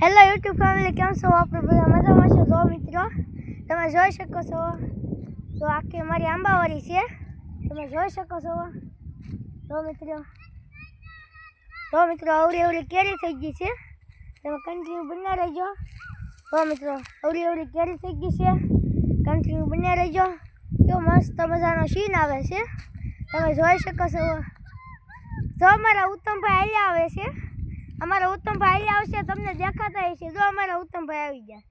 Hello YouTube family કેમ છો? આપણે બધા મજામાં છો જો મિત્રો. તમે જોઈ શકો છો. તો આખી મારી આંબાવાળી છે. તમે જોઈ શકો છો. જો મિત્રો. તો મિત્રો અવળી અવળી કેરી થઈ ગઈ છે. તમે કન્ટિન્યુ બન્યા રહેજો. તો મિત્રો અવળી અવળી કેરી થઈ ગઈ છે. કન્ટિન્યુ બન્યા રહેજો. કેવો મસ્ત મજાનો સીન આવે છે. તમે જોઈ શકો છો. જો અમારા ઉત્તમભાઈ અહીંયા આવે છે. અમારા ઉત્તમભાઈ આવશે, તમને દેખાતા હશે. જો અમારા ઉત્તમભાઈ આવી ગયા.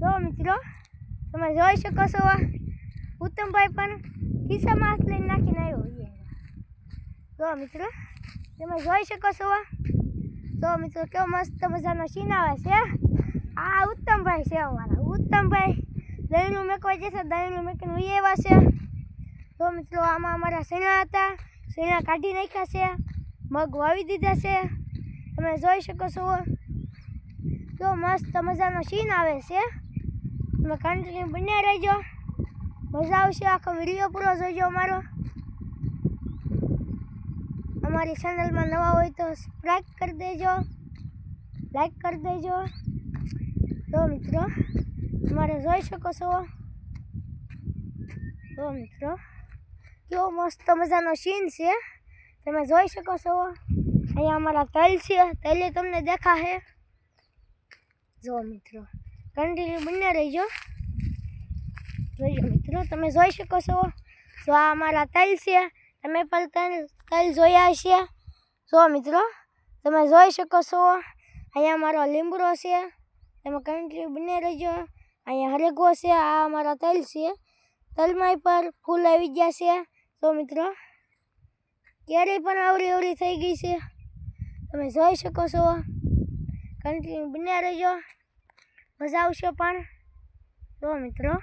જો મિત્રો, તમે જોઈ શકો છો ઉત્તમભાઈ પણ ખિસ્સામાં હાથ લઈને નાખીને આવ્યો જો મિત્રો, તમે જોઈ શકો છો જો મિત્રો, કેવો મસ્ત મજાનો સીન આવે છે આ ઉત્તમભાઈ છે અમારા. ઉત્તમભાઈ દહીંનું મેકવા જશે, દહીંનું મેકીને વી એવા છે. તો મિત્રો, આમાં અમારા શેણા હતા સેના કાઢી નાખ્યા છે, મગ વાવી દીધા છે. તમે જોઈ શકો છો. કેવો મસ્ત મજાનો સીન આવે છે. તમે કન્ટિન્યુ બન્યા રહેજો. મજા આવશે. આખો વીડિયો પૂરો જોઈજો અમારો. અમારી ચેનલમાં નવા હોય તો સબસ્ક્રાઈબ કરી દેજો. લાઈક કરી દેજો. તો મિત્રો, તમારે જોઈ શકો છો. તો મિત્રો, કેવો મસ્ત મજાનો સીન છે. તમે જોઈ શકો છો. અહીંયા અમારા તલ છે. તલે તમને દેખાશે. જો મિત્રો કન્ટિન્યુ બંને રહીજો. જોઈજો મિત્રો, તમે જોઈ શકો છો. જો આ અમારા તલ છે. તમે પણ તલ જોયા છે જો મિત્રો, તમે જોઈ શકો છો. અહીંયા અમારો લીમડો છે. તમે કન્ટિન્યુ બંને રહીજો. અહીંયા હરેગો છે. આ અમારા તલ છે. તલમાં પર ફૂલ આવી ગયા છે. તો મિત્રો કેરી પણ આવરી આવરી થઈ ગઈ છે. તમે જોઈ શકો છો. કન્ટિન્યુ બન્યા રહેજો. મજા આવશે પણ. તો મિત્રો.